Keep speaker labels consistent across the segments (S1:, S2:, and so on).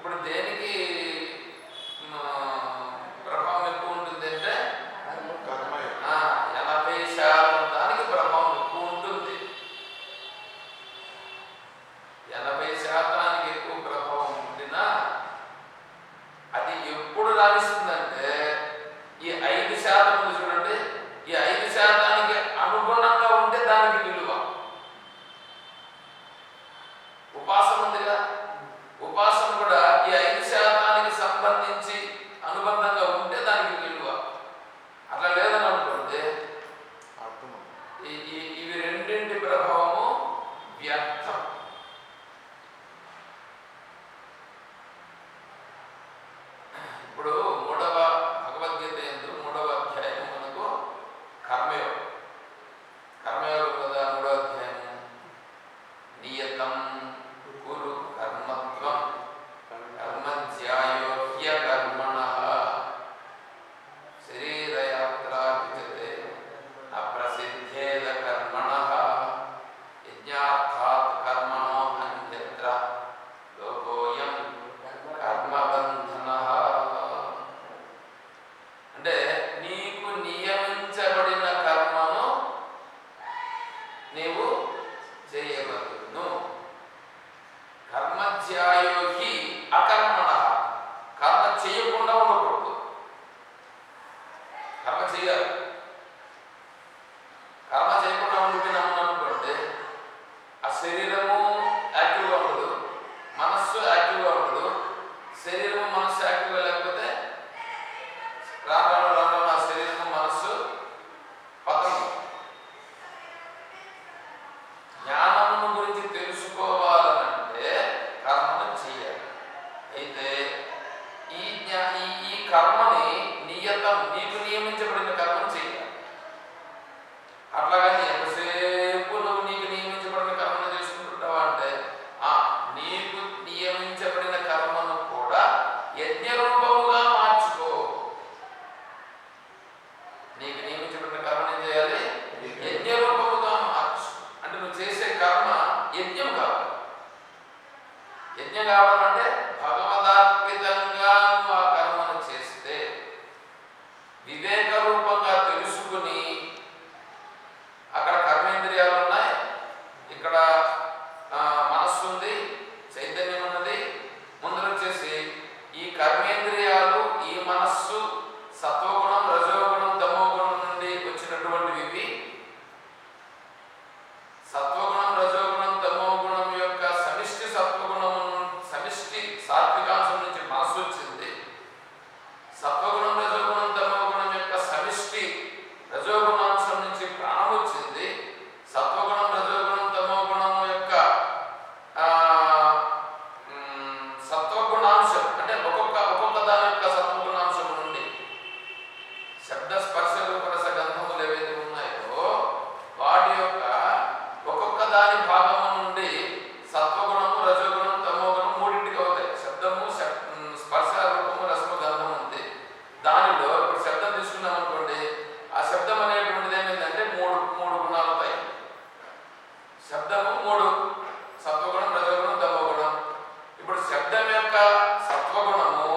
S1: ఇప్పుడు దేనికి శబ్దం యొక్క సత్వగుణము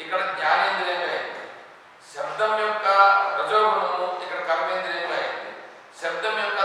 S1: ఇక్కడ జ్ఞానేంద్రియంగా అయింది శబ్దం యొక్క రజోగుణము ఇక్కడ కర్మేంద్రియంగా అయింది శబ్దం యొక్క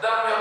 S1: శబ్దం యొక్క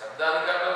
S1: Сардан
S2: Габар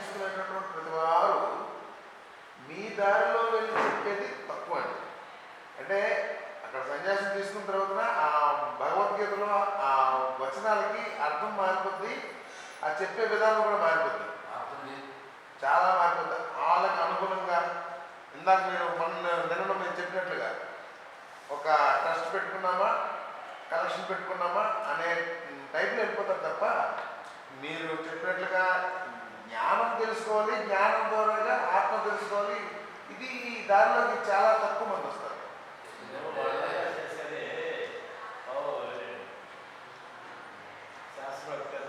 S2: చేసుకునేటటువంటి ప్రతి
S1: వారు మీ దారిలో వెళ్ళి చెప్పేది తక్కువ అండి. అంటే అక్కడ సన్యాసం తీసుకున్న తర్వాత ఆ భగవద్గీతలో ఆ వచనాలకి అర్థం మారిపోద్ది ఆ
S2: చెప్పే విధానం కూడా మారిపోతుంది చాలా మారిపోతుంది వాళ్ళకి అనుగుణంగా ఇందాక నేను మన నిన్న మేము చెప్పినట్లుగా ఒక ట్రస్ట్ పెట్టుకున్నామా కలెక్షన్ పెట్టుకున్నామా అనే టైప్లో వెళ్ళిపోతారు తప్ప మీరు చెప్పినట్లుగా జ్ఞానం తెలుసుకోవాలి జ్ఞానం ద్వారాగా ఆత్మ తెలుసుకోవాలి. ఇది ఈ దారిలోకి చాలా తక్కువ మంది వస్తారు. శాస్త్రోక్త.